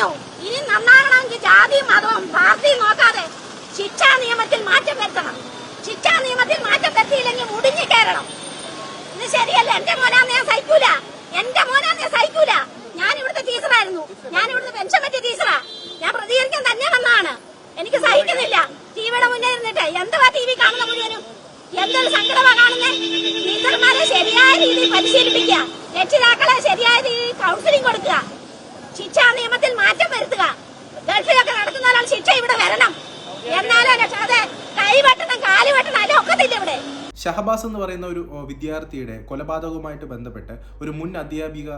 കഴിഞ്ഞു ഇനി നന്നാകണമെങ്കിൽ ജാതി മതവും പാർട്ടി നോക്കാതെ ശിക്ഷാ നിയമത്തിൽ മാറ്റം വരുത്തണം. ശിക്ഷാ നിയമത്തിൽ മാറ്റം വരുത്തിയില്ലെങ്കിൽ മുടിഞ്ഞു കയറണം. ഇത് ശരിയല്ല. എന്റെ മോനാന്ന് ഞാൻ സഹിക്കൂല. എന്റെ മോനാന്ന് ഞാൻ സഹിക്കൂല. ഞാൻ ഇവിടുത്തെ ടീച്ചറായിരുന്നു ഞാൻ ഇവിടുത്തെ പെൻഷൻ പറ്റിയ ടീച്ചറാ ഞാൻ പ്രതികരിക്കാൻ തന്നെ വന്നാണ് എനിക്ക് സഹിക്കുന്നില്ല. ടിവിയുടെ മുന്നേ ഇരുന്നിട്ട് എന്തുവാ ടി വി കാണുന്ന മുഴുവനും? എന്തൊരു സങ്കടമാ കാണുന്നേ? ടീച്ചർമാരെ ശരിയായ രീതിയിൽ പരിശീലിപ്പിക്കുക. രക്ഷിതാക്കളെ ശരിയായ രീതിയിൽ കൗൺസിലിംഗ് കൊടുക്കുക. ശിക്ഷാ നിയമത്തിൽ മാറ്റം വരുത്തുക. ഗൾഫിലൊക്കെ നടക്കുന്ന ഒരാൾ ശിക്ഷ ഇവിടെ വരണം. എന്നാലും അതെ കൈ വെട്ടണം കാൽ വെട്ടണം അല്ല ഒക്കത്തില്ല ഇവിടെ. ഷഹബാസ് എന്ന് പറയുന്ന ഒരു വിദ്യാർത്ഥിയുടെ കൊലപാതകവുമായിട്ട് ബന്ധപ്പെട്ട് ഒരു മുൻ അധ്യാപിക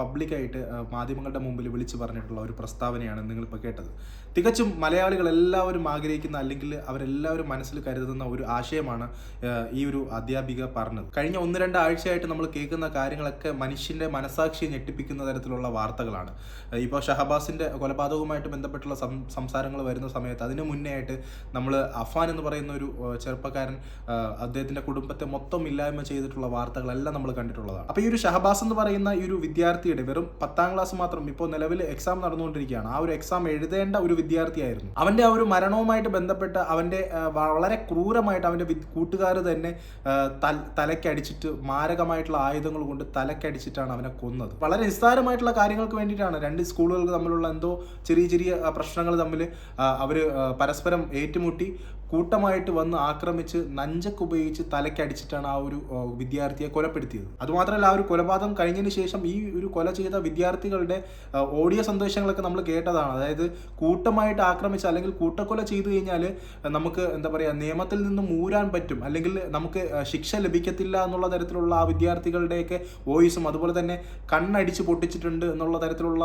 പബ്ലിക്കായിട്ട് മാധ്യമങ്ങളുടെ മുമ്പിൽ വിളിച്ചു പറഞ്ഞിട്ടുള്ള ഒരു പ്രസ്താവനയാണ് നിങ്ങളിപ്പോൾ കേട്ടത്. തികച്ചും മലയാളികൾ എല്ലാവരും ആഗ്രഹിക്കുന്ന അല്ലെങ്കിൽ അവരെല്ലാവരും മനസ്സിൽ കരുതുന്ന ഒരു ആശയമാണ് ഈ ഒരു അധ്യാപിക പറഞ്ഞത്. കഴിഞ്ഞ ഒന്ന് രണ്ട് ആഴ്ചയായിട്ട് നമ്മൾ കേൾക്കുന്ന കാര്യങ്ങളൊക്കെ മനുഷ്യന്റെ മനസാക്ഷിയെ ഞെട്ടിപ്പിക്കുന്ന തരത്തിലുള്ള വാർത്തകളാണ്. ഇപ്പോൾ ഷഹബാസിന്റെ കൊലപാതകവുമായിട്ട് ബന്ധപ്പെട്ടുള്ള സംസാരങ്ങൾ വരുന്ന സമയത്ത് അതിനു മുന്നേ ആയിട്ട് നമ്മൾ അഫാൻ എന്ന് പറയുന്ന ഒരു ചെറുപ്പക്കാരൻ അദ്ദേഹത്തിന്റെ കുടുംബത്തെ മൊത്തം ഇല്ലായ്മ ചെയ്തിട്ടുള്ള വാർത്തകളെല്ലാം നമ്മൾ കണ്ടിട്ടുള്ളതാണ്. അപ്പോൾ ഈ ഒരു ഷഹബാസ് എന്ന് പറയുന്ന ഈ ഒരു വിദ്യാർത്ഥിയുടെ വെറും പത്താം ക്ലാസ് മാത്രം ഇപ്പോൾ നിലവിൽ എക്സാം നടന്നുകൊണ്ടിരിക്കുകയാണ്. ആ ഒരു എക്സാം എഴുതേണ്ട ഒരു വിദ്യാർത്ഥിയായിരുന്നു. അവന്റെ ആ ഒരു മരണവുമായിട്ട് ബന്ധപ്പെട്ട് അവന്റെ വളരെ ക്രൂരമായിട്ട് അവന്റെ കൂട്ടുകാർ തന്നെ തലക്കടിച്ചിട്ട് മാരകമായിട്ടുള്ള ആയുധങ്ങൾ കൊണ്ട് തലക്കടിച്ചിട്ടാണ് അവനെ കൊന്നത്. വളരെ നിസ്സാരമായിട്ടുള്ള കാര്യങ്ങൾക്ക് വേണ്ടിയിട്ടാണ് രണ്ട് സ്കൂളുകൾ തമ്മിലുള്ള എന്തോ ചെറിയ ചെറിയ പ്രശ്നങ്ങൾ തമ്മിൽ അവർ പരസ്പരം ഏറ്റുമുട്ടി. കൂട്ടമായിട്ട് വന്ന് ആക്രമിച്ച് നഞ്ചക്ക് ഉപയോഗിച്ച് തലക്കടിച്ചിട്ടാണ് ആ ഒരു വിദ്യാർത്ഥിയെ കൊലപ്പെടുത്തിയത്. അതുമാത്രമല്ല ആ ഒരു കൊലപാതകം കഴിഞ്ഞതിന് ശേഷം ഈ ഒരു കൊല ചെയ്ത വിദ്യാർത്ഥികളുടെ ഓഡിയോ സന്ദേശങ്ങളൊക്കെ നമ്മൾ കേട്ടതാണ്. അതായത് കൂട്ടമായിട്ട് ആക്രമിച്ച് അല്ലെങ്കിൽ കൂട്ടക്കൊല ചെയ്തു കഴിഞ്ഞാൽ നമുക്ക് എന്താ പറയുക നിയമത്തിൽ നിന്നും മൂരാൻ പറ്റും. അല്ലെങ്കിൽ നമുക്ക് ശിക്ഷ ലഭിക്കത്തില്ല എന്നുള്ള തരത്തിലുള്ള ആ വിദ്യാർത്ഥികളുടെയൊക്കെ വോയിസും അതുപോലെ തന്നെ കണ്ണടിച്ച് പൊട്ടിച്ചിട്ടുണ്ട് എന്നുള്ള തരത്തിലുള്ള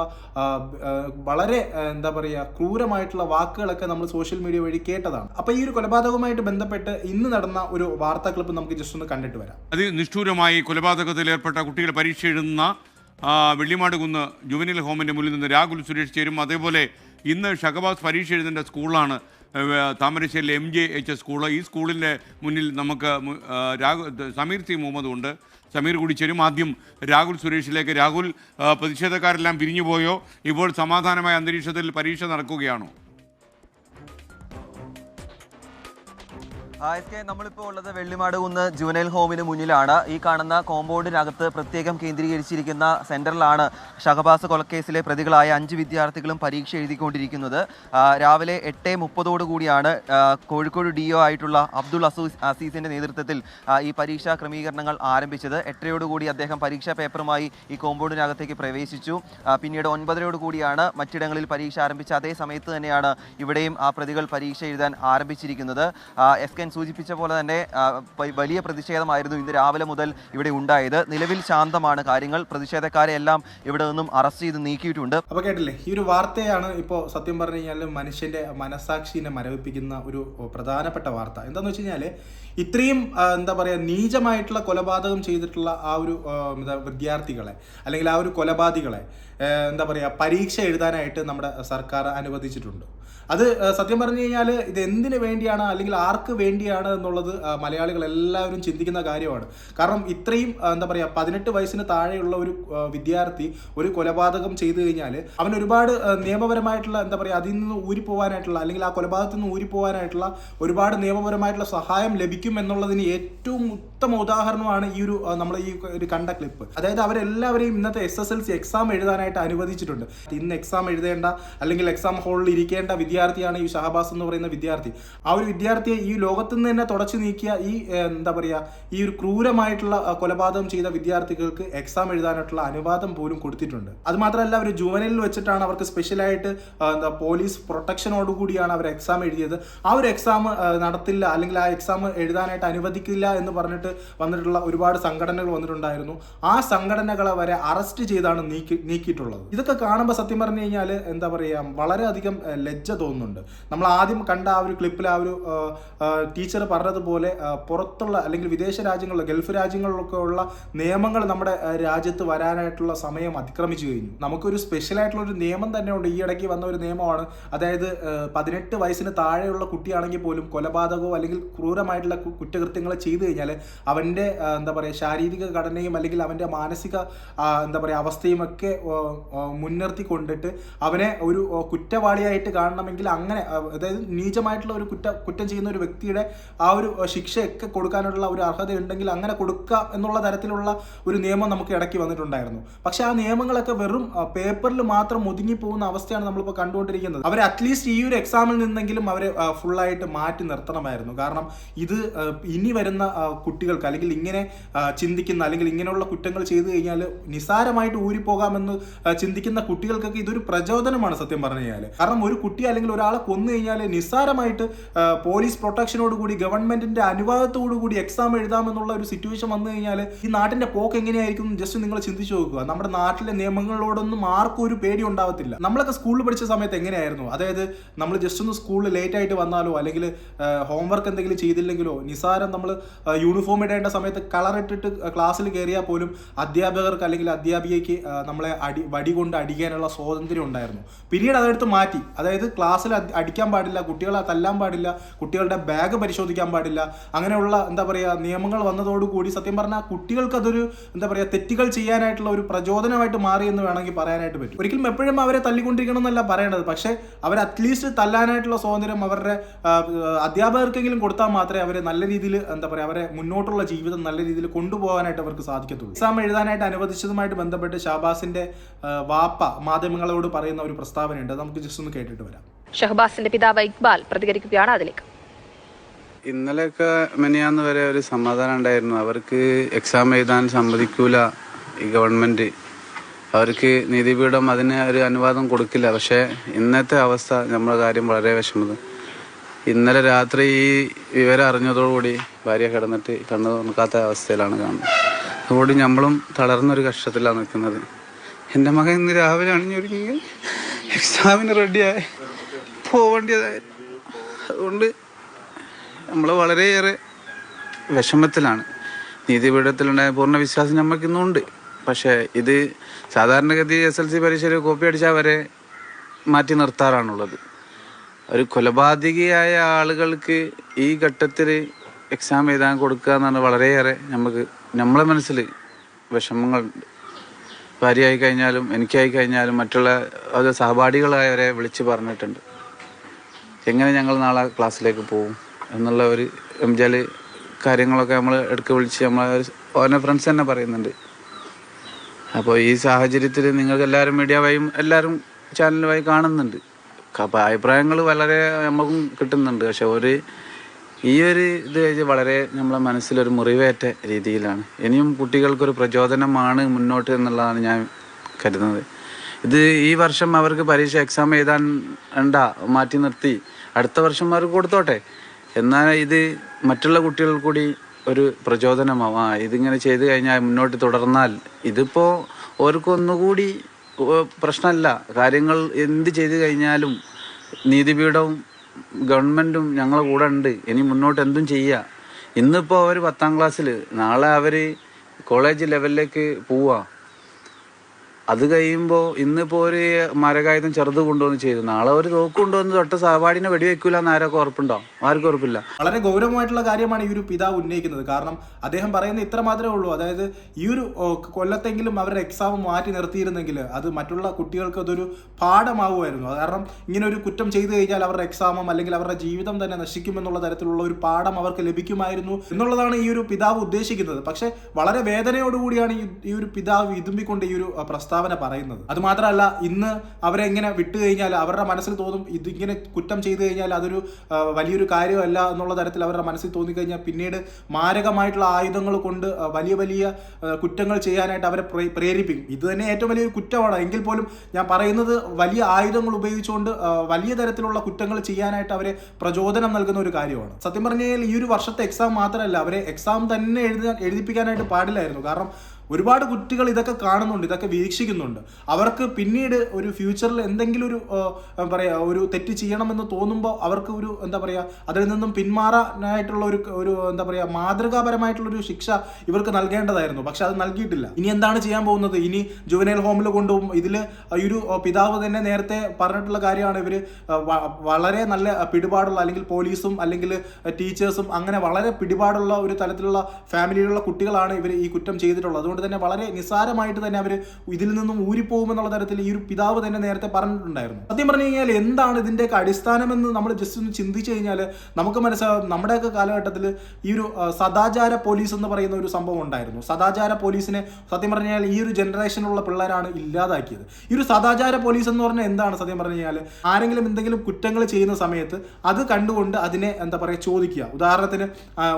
വളരെ എന്താ പറയുക ക്രൂരമായിട്ടുള്ള വാക്കുകളൊക്കെ നമ്മൾ സോഷ്യൽ മീഡിയ വഴി കേട്ടതാണ്. അപ്പോൾ ഈ ഒരു കൊലപാതകവുമായിട്ട് ബന്ധപ്പെട്ട് ഇന്ന് നടന്ന ഒരു വാർത്താ ക്ലിപ്പ് നമുക്ക് ജസ്റ്റ് ഒന്ന് കണ്ടിട്ട് വരാം. അതിനിഷ്ഠൂരമായി കൊലപാതകത്തിൽ ഏർപ്പെട്ട കുട്ടികൾ പരീക്ഷ എഴുതുന്ന വെള്ളിമാടുകുന്ന് വെള്ളിമാട് കുന്ന് ജുവനിൽ ഹോമിന്റെ മുന്നിൽ നിന്ന് രാഹുൽ സുരേഷ് ചേരും. അതേപോലെ ഇന്ന് ഷഹബാസ് പരീക്ഷ എഴുതേണ്ട സ്കൂളാണ് താമരശ്ശേരിയിലെ M J H S school ഈ സ്കൂളിന്റെ മുന്നിൽ നമുക്ക് രാഹു സമീർ സി മുഹമ്മദ് ഉണ്ട്. സമീർ കൂടി ചേരും. ആദ്യം രാഹുൽ സുരേഷിലേക്ക്. രാഹുൽ പ്രതിഷേധക്കാരെല്ലാം പിരിഞ്ഞുപോയോ? ഇപ്പോൾ സമാധാനമായ അന്തരീക്ഷത്തിൽ പരീക്ഷ നടക്കുകയാണോ? എസ് നമ്മളിപ്പോൾ ഉള്ളത് വെള്ളിമാട് കുന്ന് ജുവനൈൽ ഹോമിന് മുന്നിലാണ് ഈ കാണുന്ന കോമ്പൗണ്ടിനകത്ത് പ്രത്യേകം കേന്ദ്രീകരിച്ചിരിക്കുന്ന സെന്ററിലാണ് ഷഹബാസ് കൊലക്കേസിലെ പ്രതികളായ അഞ്ച് വിദ്യാർത്ഥികളും പരീക്ഷ എഴുതിക്കൊണ്ടിരിക്കുന്നത് രാവിലെ എട്ട് മുപ്പതോടു കൂടിയാണ് കോഴിക്കോട് ഡി ഒ ആയിട്ടുള്ള അബ്ദുൾ അസൂസ് അസീസിന്റെ നേതൃത്വത്തിൽ ഈ പരീക്ഷാ ക്രമീകരണങ്ങൾ ആരംഭിച്ചത് എട്ടരയോടുകൂടി അദ്ദേഹം പരീക്ഷാ പേപ്പറുമായി ഈ കോമ്പൗണ്ടിനകത്തേക്ക് പ്രവേശിച്ചു പിന്നീട് ഒൻപതരയോട് കൂടിയാണ് മറ്റിടങ്ങളിൽ പരീക്ഷ ആരംഭിച്ച അതേ സമയത്ത് തന്നെയാണ് ഇവിടെയും ആ പ്രതികൾ പരീക്ഷ എഴുതാൻ ആരംഭിച്ചിരിക്കുന്നത് എസ് കെൻ സൂചിപ്പിച്ച പോലെ തന്നെ വലിയ പ്രതിഷേധമായിരുന്നു ഇന്ന് രാവിലെ മുതൽ ഇവിടെ ഉണ്ടായത്. നിലവിൽ ശാന്തമാണ് കാര്യങ്ങൾ. പ്രതിഷേധക്കാരെ എല്ലാം ഇവിടെ നിന്നും അറസ്റ്റ് ചെയ്ത് നീക്കിയിട്ടുണ്ട്. അപ്പോൾ കേട്ടില്ലേ ഈ ഒരു വാർത്തയാണ് ഇപ്പോൾ സത്യം പറഞ്ഞു കഴിഞ്ഞാൽ മനുഷ്യന്റെ മനസാക്ഷിനെ മരവിപ്പിക്കുന്ന ഒരു പ്രധാനപ്പെട്ട വാർത്ത. എന്താന്ന് വെച്ച് ഇത്രയും എന്താ പറയുക നീചമായിട്ടുള്ള കൊലപാതകം ചെയ്തിട്ടുള്ള ആ ഒരു വിദ്യാർത്ഥികളെ അല്ലെങ്കിൽ ആ ഒരു കൊലപാതകളെ എന്താ പറയുക പരീക്ഷ എഴുതാനായിട്ട് നമ്മുടെ സർക്കാർ അനുവദിച്ചിട്ടുണ്ട്. അത് സത്യം പറഞ്ഞു കഴിഞ്ഞാൽ ഇത് എന്തിനു വേണ്ടിയാണ് അല്ലെങ്കിൽ ആർക്ക് വേണ്ടിയാണ് എന്നുള്ളത് മലയാളികൾ എല്ലാവരും ചിന്തിക്കുന്ന കാര്യമാണ്. കാരണം ഇത്രയും എന്താ പറയുക പതിനെട്ട് വയസ്സിന് താഴെയുള്ള ഒരു വിദ്യാർത്ഥി ഒരു കൊലപാതകം ചെയ്തു കഴിഞ്ഞാൽ അവൻ ഒരുപാട് നിയമപരമായിട്ടുള്ള എന്താ പറയുക അതിൽ നിന്ന് ഊരിപ്പോവാനായിട്ടുള്ള അല്ലെങ്കിൽ ആ കൊലപാതകത്തിൽ നിന്ന് ഊരിപ്പോവാനായിട്ടുള്ള ഒരുപാട് നിയമപരമായിട്ടുള്ള സഹായം ലഭിക്കും എന്നുള്ളതിന് ഏറ്റവും ഉത്തമ ഉദാഹരണമാണ് ഈ ഒരു നമ്മൾ ഈ ഒരു കണ്ട ക്ലിപ്പ്. അതായത് അവരെല്ലാവരെയും ഇന്നത്തെ S S L C exam എഴുതാനായിട്ട് അനുവദിച്ചിട്ടുണ്ട്. ഇന്ന് എക്സാം എഴുതേണ്ട അല്ലെങ്കിൽ എക്സാം ഹാളിൽ ഇരിക്കേണ്ട വിദ്യാർത്ഥിയാണ് ഈ ഷഹബാസ് എന്ന് പറയുന്ന വിദ്യാർത്ഥി. ആ ഒരു വിദ്യാർത്ഥിയെ ഈ ലോകത്തു നിന്ന് തന്നെ തുടച്ചു നീക്കിയ ഈ എന്താ പറയുക ഈ ഒരു ക്രൂരമായിട്ടുള്ള കൊലപാതകം ചെയ്ത വിദ്യാർത്ഥികൾക്ക് എക്സാം എഴുതാനായിട്ടുള്ള അനുവാദം പോലും കൊടുത്തിട്ടുണ്ട്. അത് മാത്രമല്ല അവർ ജുവനലിൽ വെച്ചിട്ടാണ് അവർക്ക് സ്പെഷ്യലായിട്ട് എന്താ പോലീസ് പ്രൊട്ടക്ഷനോട് കൂടിയാണ് അവർ എക്സാം എഴുതിയത്. ആ ഒരു എക്സാം നടത്തില്ല അല്ലെങ്കിൽ ആ എക്സാം എഴുതാനായിട്ട് അനുവദിക്കില്ല എന്ന് പറഞ്ഞിട്ട് വന്നിട്ടുള്ള ഒരുപാട് സംഘടനകൾ വന്നിട്ടുണ്ടായിരുന്നു. ആ സംഘടനകളെ വരെ അറസ്റ്റ് ചെയ്താണ് നീക്കി നീക്കിയിട്ടുള്ളത്. ഇതൊക്കെ കാണുമ്പോൾ സത്യം പറഞ്ഞു കഴിഞ്ഞാൽ എന്താ പറയുക വളരെയധികം ലജ്ജ തോന്നുന്നുണ്ട്. നമ്മൾ ആദ്യം കണ്ട ആ ഒരു ക്ലിപ്പിൽ ആ ഒരു ടീച്ചർ പറഞ്ഞതുപോലെ പുറത്തുള്ള അല്ലെങ്കിൽ വിദേശ രാജ്യങ്ങളിലോ ഗൾഫ് രാജ്യങ്ങളിലൊക്കെ ഉള്ള നിയമങ്ങൾ നമ്മുടെ രാജ്യത്ത് വരാനായിട്ടുള്ള സമയം അതിക്രമിച്ചു കഴിഞ്ഞു. നമുക്കൊരു സ്പെഷ്യൽ ആയിട്ടുള്ള ഒരു നിയമം തന്നെ ഉണ്ട്. ഈ ഇടയ്ക്ക് വന്ന ഒരു നിയമമാണ്. അതായത് പതിനെട്ട് വയസ്സിന് താഴെയുള്ള കുട്ടിയാണെങ്കിൽ പോലും കൊലപാതകമോ അല്ലെങ്കിൽ ക്രൂരമായിട്ടുള്ള കുറ്റകൃത്യങ്ങൾ ചെയ്തു കഴിഞ്ഞാൽ അവന്റെ എന്താ പറയുക ശാരീരിക ഘടനയും അല്ലെങ്കിൽ അവന്റെ മാനസിക എന്താ പറയുക അവസ്ഥയും ഒക്കെ മുൻനിർത്തി കൊണ്ടിട്ട് അവനെ ഒരു കുറ്റവാളിയായിട്ട് കാണണമെങ്കിൽ അങ്ങനെ അതായത് നീചമായിട്ടുള്ള ഒരു കുറ്റ കുറ്റം ചെയ്യുന്ന ഒരു വ്യക്തിയുടെ ആ ഒരു ശിക്ഷയൊക്കെ കൊടുക്കാനുള്ള ഒരു അർഹത ഉണ്ടെങ്കിൽ അങ്ങനെ കൊടുക്കുക എന്നുള്ള തരത്തിലുള്ള ഒരു നിയമം നമുക്ക് ഇടയ്ക്ക് വന്നിട്ടുണ്ടായിരുന്നു. പക്ഷെ ആ നിയമങ്ങളൊക്കെ വെറും പേപ്പറിൽ മാത്രം ഒതുങ്ങി പോകുന്ന അവസ്ഥയാണ് നമ്മളിപ്പോൾ കണ്ടുകൊണ്ടിരിക്കുന്നത്. അവരെ അറ്റ്ലീസ്റ്റ് ഈ ഒരു എക്സാമിൽ നിന്നെങ്കിലും അവരെ ഫുള്ളായിട്ട് മാറ്റി നിർത്തണമായിരുന്നു. കാരണം ഇത് ഇനി വരുന്ന കുട്ടികൾക്ക് അല്ലെങ്കിൽ ഇങ്ങനെ ചിന്തിക്കുന്ന അല്ലെങ്കിൽ ഇങ്ങനെയുള്ള കുറ്റങ്ങൾ ചെയ്തു കഴിഞ്ഞാൽ നിസാരമായിട്ട് ഊരിപ്പോകാമെന്ന് ചിന്തിക്കുന്ന കുട്ടികൾക്കൊക്കെ ഇതൊരു പ്രചോദനമാണ് സത്യം പറഞ്ഞു കഴിഞ്ഞാൽ കാരണം ഒരു കുട്ടി അല്ലെങ്കിൽ ഒരാളെ കൊന്നു കഴിഞ്ഞാൽ നിസ്സാരമായിട്ട് പോലീസ് പ്രൊട്ടക്ഷനോട് കൂടി ഗവൺമെന്റിന്റെ അനുവാദത്തോടു കൂടി എക്സാം എഴുതാമെന്നുള്ള ഒരു സിറ്റുവേഷൻ വന്നു കഴിഞ്ഞാൽ ഈ നാട്ടിന്റെ പോക്ക് എങ്ങനെയായിരിക്കും ജസ്റ്റ് നിങ്ങൾ ചിന്തിച്ചു നോക്കുക. നമ്മുടെ നാട്ടിലെ നിയമങ്ങളോടൊന്നും ആർക്കും ഒരു പേടി ഉണ്ടാവത്തില്ല. നമ്മളൊക്കെ സ്കൂളിൽ പഠിച്ച സമയത്ത് എങ്ങനെയായിരുന്നു? അതായത് നമ്മൾ ജസ്റ്റ് ഒന്ന് സ്കൂളിൽ ലേറ്റ് ആയിട്ട് വന്നാലോ അല്ലെങ്കിൽ ഹോംവർക്ക് എന്തെങ്കിലും ചെയ്തില്ലെങ്കിലോ നിസാരം നമ്മൾ യൂണിഫോം ഇടേണ്ട സമയത്ത് കളർ ഇട്ടിട്ട് ക്ലാസ്സിൽ കയറിയാൽ പോലും അധ്യാപകർക്ക് അല്ലെങ്കിൽ അധ്യാപികയ്ക്ക് നമ്മളെ അടി വടി കൊണ്ട് അടിക്കാനുള്ള സ്വാതന്ത്ര്യം ഉണ്ടായിരുന്നു. പിന്നീട് അതെടുത്ത് മാറ്റി. അതായത് ക്ലാസ്സിൽ അടിക്കാൻ പാടില്ല കുട്ടികളെ തല്ലാൻ പാടില്ല കുട്ടികളുടെ ബാഗ് പരിശോധിക്കാൻ പാടില്ല അങ്ങനെയുള്ള എന്താ പറയുക നിയമങ്ങൾ വന്നതോടുകൂടി സത്യം പറഞ്ഞാൽ കുട്ടികൾക്ക് അതൊരു എന്താ പറയുക തെറ്റുകൾ ചെയ്യാനായിട്ടുള്ള ഒരു പ്രചോദനമായിട്ട് മാറി എന്ന് വേണമെങ്കിൽ പറയാനായിട്ട് പറ്റും. ഒരിക്കലും എപ്പോഴും അവരെ തല്ലിക്കൊണ്ടിരിക്കണം എന്നല്ല പറയേണ്ടത് പക്ഷേ അവർ അറ്റ്ലീസ്റ്റ് തല്ലാനായിട്ടുള്ള സ്വാതന്ത്ര്യം അവരുടെ അധ്യാപകർക്കെങ്കിലും കൊടുത്താൽ മാത്രമേ അവരെ നല്ല രീതിയിൽ എന്താ പറയുക അവരെ മുന്നോട്ടുള്ള ജീവിതം നല്ല രീതിയിൽ കൊണ്ടുപോകാനായിട്ട് അവർക്ക് സാധിക്കത്തുള്ളൂ. എക്സാം എഴുതാനായിട്ട് അനുവദിച്ചതുമായിട്ട് ബന്ധപ്പെട്ട് ഷാബാസിന്റെ വാപ്പ മാധ്യമങ്ങളോട് പറയുന്ന ഒരു പ്രസ്താവനയുണ്ട്. നമുക്ക് ജസ്റ്റ് ഒന്ന് കേട്ടിട്ട് വരാം. ഷഹബാസിന്റെ പിതാവ് ഇക്ബാൽ പ്രതികരിക്കുകയാണ് അതിലേക്ക്. ഇന്നലെയൊക്കെ മെനിയാന്ന് വരെ ഒരു സമാധാനം ഉണ്ടായിരുന്നു. അവർക്ക് എക്സാം എഴുതാൻ സമ്മതിക്കൂല ഈ ഗവൺമെന്റ്. അവർക്ക് നീതിപീഠം അതിന് ഒരു അനുവാദം കൊടുക്കില്ല. പക്ഷേ ഇന്നത്തെ അവസ്ഥ നമ്മുടെ കാര്യം വളരെ വിഷമത് ഇന്നലെ രാത്രി ഈ വിവരം അറിഞ്ഞതോടുകൂടി ഭാര്യ കിടന്നിട്ട് കണ്ണു നോക്കാത്ത അവസ്ഥയിലാണ് കാണുന്നത്. അതുകൊണ്ട് നമ്മളും തളർന്നൊരു കഷ്ടത്തിലാണ് നിൽക്കുന്നത്. എന്റെ മകൻ ഇന്ന് രാവിലെ അണിഞ്ഞൊരുങ്ങി. എക്സാമിന് റെഡിയായി പോവേണ്ടതായി അതുകൊണ്ട് നമ്മൾ വളരെയേറെ വിഷമത്തിലാണ്. നീതിപീഠത്തിലുണ്ടായ പൂർണ വിശ്വാസം നമ്മൾക്കിന്നുണ്ട് പക്ഷേ ഇത് സാധാരണഗതി എസ് എൽ സി പരീക്ഷയിൽ കോപ്പി അടിച്ചാൽ വരെ മാറ്റി നിർത്താറാണുള്ളത്. ഒരു കൊലപാതകിയായ ആളുകൾക്ക് ഈ ഘട്ടത്തിൽ എക്സാം എഴുതാൻ കൊടുക്കുക എന്നാണ് വളരെയേറെ നമുക്ക് നമ്മളെ മനസ്സിൽ വിഷമങ്ങളുണ്ട് ഭാര്യയായി കഴിഞ്ഞാലും എനിക്കായി കഴിഞ്ഞാലും മറ്റുള്ള അത് സഹപാഠികളായവരെ വിളിച്ച് പറഞ്ഞിട്ടുണ്ട്. എങ്ങനെ ഞങ്ങൾ നാളെ ക്ലാസ്സിലേക്ക് പോകും എന്നുള്ള ഒരു എന്നുവെച്ചാൽ കാര്യങ്ങളൊക്കെ നമ്മൾ ഇടയ്ക്ക് വിളിച്ച് നമ്മൾ ഓരോ ഫ്രണ്ട്സ് തന്നെ പറയുന്നുണ്ട്. അപ്പോൾ ഈ സാഹചര്യത്തിൽ നിങ്ങൾക്ക് എല്ലാവരും മീഡിയ വഴിയും എല്ലാവരും ചാനൽ കാണുന്നുണ്ട്. അപ്പോൾ അഭിപ്രായങ്ങൾ വളരെ നമുക്കും കിട്ടുന്നുണ്ട്. പക്ഷെ ഒരു ഈ ഒരു ഇത് കഴിഞ്ഞ് വളരെ നമ്മളെ മനസ്സിലൊരു മുറിവേറ്റ രീതിയിലാണ്. ഇനിയും കുട്ടികൾക്കൊരു പ്രചോദനമാണ് മുന്നോട്ട് എന്നുള്ളതാണ് ഞാൻ കരുതുന്നത്. ഇത് ഈ വർഷം അവർക്ക് പരീക്ഷ എക്സാം എഴുതാൻ വേണ്ട മാറ്റി നിർത്തി. അടുത്ത വർഷം അവർക്ക് കൊടുത്തോട്ടെ. എന്നാൽ ഇത് മറ്റുള്ള കുട്ടികൾ കൂടി ഒരു പ്രചോദനമാവും ഇതിങ്ങനെ ചെയ്തു കഴിഞ്ഞാൽ മുന്നോട്ട് തുടർന്നാൽ ഇതിപ്പോൾ ഓർക്കൊന്നുകൂടി പ്രശ്നമല്ല കാര്യങ്ങൾ എന്ത് ചെയ്തു കഴിഞ്ഞാലും നീതിപീഠവും ഗവൺമെന്റും ഞങ്ങളെ കൂടെ ഉണ്ട്. ഇനി മുന്നോട്ട് എന്തും ചെയ്യുക ഇന്നിപ്പോൾ അവർ പത്താം ക്ലാസ്സിൽ നാളെ അവർ കോളേജ് ലെവലിലേക്ക് പോവുക അത് കഴിയുമ്പോൾ ഇന്നിപ്പോൾ ഒരു മരകായുധം ചെറുത് കൊണ്ടുവന്ന് ചെയ്തു. നാളെ ഒരു തോക്ക് കൊണ്ടുവന്ന് തൊട്ട സഹപാഠിനെ വെടിവെക്കൂല എന്ന് ആരൊക്കെ ഉറപ്പുണ്ടോ? ആർക്കും ഉറപ്പില്ല. വളരെ ഗൗരവമായിട്ടുള്ള കാര്യമാണ് ഈ ഒരു പിതാവ് ഉന്നയിക്കുന്നത്. കാരണം അദ്ദേഹം പറയുന്നത് ഇത്ര മാത്രമേ ഉള്ളൂ. അതായത് ഈ ഒരു കൊല്ലത്തെങ്കിലും അവരുടെ എക്സാം മാറ്റി നിർത്തിയിരുന്നെങ്കിൽ അത് മറ്റുള്ള കുട്ടികൾക്ക് അതൊരു പാഠമാവുമായിരുന്നു. കാരണം ഇങ്ങനെ ഒരു കുറ്റം ചെയ്തു കഴിഞ്ഞാൽ അവരുടെ എക്സാമും അല്ലെങ്കിൽ അവരുടെ ജീവിതം തന്നെ നശിക്കുമെന്നുള്ള തരത്തിലുള്ള ഒരു പാഠം അവർക്ക് ലഭിക്കുമായിരുന്നു എന്നുള്ളതാണ് ഈ ഒരു പിതാവ് ഉദ്ദേശിക്കുന്നത്. പക്ഷേ വളരെ വേദനയോടുകൂടിയാണ് ഈ ഒരു പിതാവ് ഇതുമ്പിക്കൊണ്ട് ഈ ഒരു അഹ്, പ്രസ്താവന പറയുന്നത്. അത് മാത്രമല്ല ഇന്ന് അവരെ ഇങ്ങനെ വിട്ടു കഴിഞ്ഞാൽ അവരുടെ മനസ്സിൽ തോന്നും ഇതിങ്ങനെ കുറ്റം ചെയ്തു കഴിഞ്ഞാൽ അതൊരു വലിയൊരു കാര്യമല്ല എന്നുള്ള തരത്തിൽ അവരുടെ മനസ്സിൽ തോന്നിക്കഴിഞ്ഞാൽ പിന്നീട് മാരകമായിട്ടുള്ള ആയുധങ്ങൾ കൊണ്ട് വലിയ വലിയ കുറ്റങ്ങൾ ചെയ്യാനായിട്ട് അവരെ പ്രേ- പ്രേരിപ്പിക്കും. ഇത് തന്നെ ഏറ്റവും വലിയൊരു കുറ്റമാണ്. എങ്കിൽ പോലും ഞാൻ പറയുന്നത് വലിയ ആയുധങ്ങൾ ഉപയോഗിച്ചുകൊണ്ട് വലിയ തരത്തിലുള്ള കുറ്റങ്ങൾ ചെയ്യാനായിട്ട് അവരെ പ്രചോദനം നൽകുന്ന ഒരു കാര്യമാണ്. സത്യം പറഞ്ഞു കഴിഞ്ഞാൽ ഈ ഒരു വർഷത്തെ എക്സാം മാത്രമല്ല അവരെ എക്സാം തന്നെ എഴുതി എഴുതിപ്പിക്കാനായിട്ട് പാടില്ലായിരുന്നു. കാരണം ഒരുപാട് കുട്ടികൾ ഇതൊക്കെ കാണുന്നുണ്ട് ഇതൊക്കെ വീക്ഷിക്കുന്നുണ്ട്. അവർക്ക് പിന്നീട് ഒരു ഫ്യൂച്ചറിൽ എന്തെങ്കിലും ഒരു പറയുക ഒരു തെറ്റ് ചെയ്യണമെന്ന് തോന്നുമ്പോൾ അവർക്ക് ഒരു എന്താ പറയുക അതിൽ നിന്നും പിന്മാറാനായിട്ടുള്ള ഒരു ഒരു എന്താ പറയുക മാതൃകാപരമായിട്ടുള്ള ഒരു ശിക്ഷ ഇവർക്ക് നൽകേണ്ടതായിരുന്നു. പക്ഷെ അത് നൽകിയിട്ടില്ല. ഇനി എന്താണ് ചെയ്യാൻ പോകുന്നത്? ഇനി ജുവനൈൽ ഹോമിൽ കൊണ്ടുപോകും. ഇതിൽ ഒരു പിതാവ് തന്നെ നേരത്തെ പറഞ്ഞിട്ടുള്ള കാര്യമാണ് ഇവർ വളരെ നല്ല പിടിപാടുള്ള അല്ലെങ്കിൽ പോലീസും അല്ലെങ്കിൽ ടീച്ചേഴ്സും അങ്ങനെ വളരെ പിടിപാടുള്ള ഒരു തരത്തിലുള്ള ഫാമിലിയിലുള്ള കുട്ടികളാണ് ഇവർ ഈ കുറ്റം ചെയ്തിട്ടുള്ളത്. അതുകൊണ്ട് തന്നെ വളരെ നിസ്സാരമായിട്ട് തന്നെ അവർ ഇതിൽ നിന്നും ഊരിപ്പോകുമെന്നുള്ള തരത്തിൽ ഈ ഒരു പിതാവ് തന്നെ നേരത്തെ പറഞ്ഞിട്ടുണ്ടായിരുന്നു. സത്യം പറഞ്ഞു കഴിഞ്ഞാൽ എന്താണ് ഇതിന്റെയൊക്കെ അടിസ്ഥാനമെന്ന് നമ്മൾ ജസ്റ്റ് ഒന്ന് ചിന്തിച്ചു കഴിഞ്ഞാൽ നമുക്ക് മനസ്സിലാവും നമ്മുടെയൊക്കെ കാലഘട്ടത്തിൽ ഈ ഒരു സദാചാര പോലീസ് എന്ന് പറയുന്ന ഒരു സംഭവം ഉണ്ടായിരുന്നു. സദാചാര പോലീസിനെ സത്യം പറഞ്ഞു കഴിഞ്ഞാൽ ഈ ഒരു ജനറേഷനിലുള്ള പിള്ളേരാണ് ഇല്ലാതാക്കിയത്. ഈ ഒരു സദാചാര പോലീസ് എന്ന് പറഞ്ഞാൽ എന്താണ് സത്യം പറഞ്ഞു കഴിഞ്ഞാൽ ആരെങ്കിലും എന്തെങ്കിലും കുറ്റങ്ങൾ ചെയ്യുന്ന സമയത്ത് അത് കണ്ടുകൊണ്ട് അതിനെ എന്താ പറയുക ചോദിക്കുക. ഉദാഹരണത്തിന്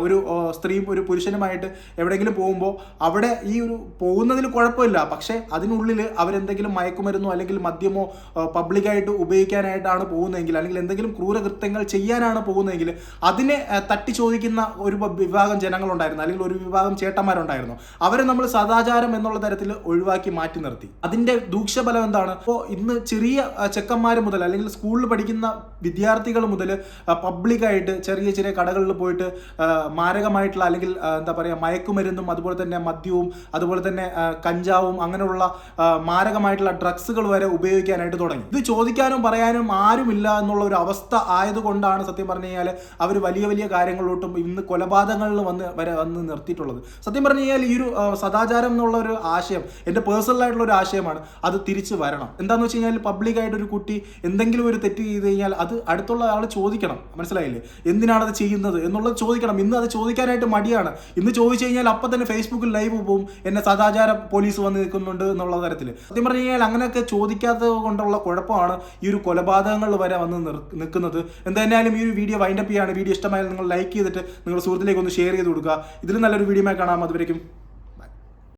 ഒരു സ്ത്രീയും ഒരു പുരുഷനുമായിട്ട് എവിടെയെങ്കിലും പോകുമ്പോൾ അവിടെ ഈ ഒരു പോകുന്നതിൽ കുഴപ്പമില്ല. പക്ഷേ അതിനുള്ളിൽ അവരെന്തെങ്കിലും മയക്കുമരുന്നോ അല്ലെങ്കിൽ മദ്യമോ പബ്ലിക്കായിട്ട് ഉപയോഗിക്കാനായിട്ടാണ് പോകുന്നതെങ്കിൽ അല്ലെങ്കിൽ എന്തെങ്കിലും ക്രൂരകൃത്യങ്ങൾ ചെയ്യാനാണ് പോകുന്നതെങ്കിൽ അതിനെ തട്ടി ചോദിക്കുന്ന ഒരു വിഭാഗം ജനങ്ങളുണ്ടായിരുന്നു. അല്ലെങ്കിൽ ഒരു വിഭാഗം ചേട്ടന്മാരുണ്ടായിരുന്നു. അവരെ നമ്മൾ സദാചാരം എന്നുള്ള തരത്തിൽ ഒഴിവാക്കി മാറ്റി നിർത്തി. അതിന്റെ ദൂഷ്യഫലം എന്താണ്? ഇപ്പോൾ ഇന്ന് ചെറിയ ചെക്കന്മാർ മുതൽ അല്ലെങ്കിൽ സ്കൂളിൽ പഠിക്കുന്ന വിദ്യാർത്ഥികൾ മുതൽ പബ്ലിക്കായിട്ട് ചെറിയ ചെറിയ കടകളിൽ പോയിട്ട് മാരകമായിട്ടുള്ള അല്ലെങ്കിൽ എന്താ പറയുക മയക്കുമരുന്നും അതുപോലെ തന്നെ മദ്യവും അതുപോലെ തന്നെ കഞ്ചാവും അങ്ങനെയുള്ള മാരകമായിട്ടുള്ള ഡ്രഗ്സുകൾ വരെ ഉപയോഗിക്കാനായിട്ട് തുടങ്ങി. ഇത് ചോദിക്കാനും പറയാനും ആരുമില്ല എന്നുള്ള ഒരു അവസ്ഥ ആയതുകൊണ്ടാണ് സത്യം പറഞ്ഞു കഴിഞ്ഞാൽ അവർ വലിയ വലിയ കാര്യങ്ങളിലോട്ടും ഇന്ന് കൊലപാതകങ്ങളിൽ വന്ന് വരെ വന്ന് നിർത്തിയിട്ടുള്ളത്. സത്യം പറഞ്ഞു കഴിഞ്ഞാൽ ഈ ഒരു സദാചാരം എന്നുള്ള ഒരു ആശയം എന്റെ പേഴ്സണൽ ആയിട്ടുള്ള ഒരു ആശയമാണ് അത് തിരിച്ചു വരണം. എന്താണെന്ന് വെച്ച് കഴിഞ്ഞാൽ പബ്ലിക്കായിട്ട് ഒരു കുട്ടി എന്തെങ്കിലും ഒരു തെറ്റ് ചെയ്ത് കഴിഞ്ഞാൽ അത് അടുത്തുള്ള ആൾ ചോദിക്കണം. മനസ്സിലായില്ലേ? എന്തിനാണ് അത് ചെയ്യുന്നത്? എന്നുള്ളത് ചോദിക്കണം. ഇന്ന് അത് ചോദിക്കാനായിട്ട് മടിയാണ്. ഇന്ന് ചോദിച്ചു കഴിഞ്ഞാൽ അപ്പം തന്നെ ഫേസ്ബുക്കിൽ ലൈവ് പോവും എന്നെ സദാചാര പോലീസ് വന്ന് നിൽക്കുന്നുണ്ട് എന്നുള്ള തരത്തിൽ സത്യം പറഞ്ഞു കഴിഞ്ഞാൽ അങ്ങനെയൊക്കെ ചോദിക്കാത്തത് കൊണ്ടുള്ള കുഴപ്പമാണ് ഈ ഒരു കൊലപാതകങ്ങൾ വരെ വന്ന് നിൽക്കുന്നത്. എന്തായാലും ഈ ഒരു വീഡിയോ വൈൻഡപ്പ് ചെയ്യാണ്. വീഡിയോ ഇഷ്ടമായാൽ നിങ്ങൾ ലൈക്ക് ചെയ്തിട്ട് നിങ്ങളുടെ സുഹൃത്തിലേക്ക് ഒന്ന് ഷെയർ ചെയ്ത് കൊടുക്കുക. ഇതിലും നല്ലൊരു വീഡിയോ കാണാം. അതുവരേക്കും